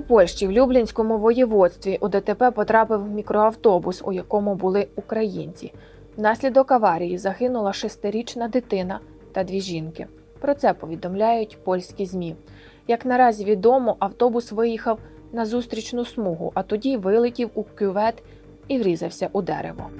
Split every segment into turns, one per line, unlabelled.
У Польщі в Люблінському воєводстві у ДТП потрапив мікроавтобус, у якому були українці. Внаслідок аварії загинула шестирічна дитина та дві жінки. Про це повідомляють польські ЗМІ. Як наразі відомо, автобус виїхав на зустрічну смугу, а тоді вилетів у кювет і врізався у дерево.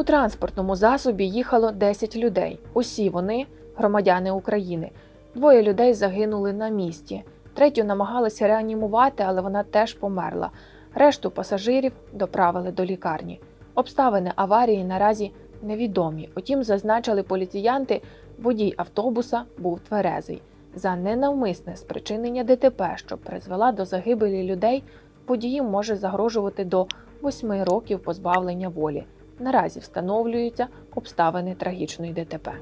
У транспортному засобі їхало 10 людей. Усі вони громадяни України. Двоє людей загинули на місці. Третю намагалися реанімувати, але вона теж померла. Решту пасажирів доправили до лікарні. Обставини аварії наразі невідомі. Утім, зазначили поліціянти, водій автобуса був тверезий. За ненавмисне спричинення ДТП, що призвела до загибелі людей, водіїм може загрожувати до 8 років позбавлення волі. Наразі встановлюються обставини трагічної ДТП.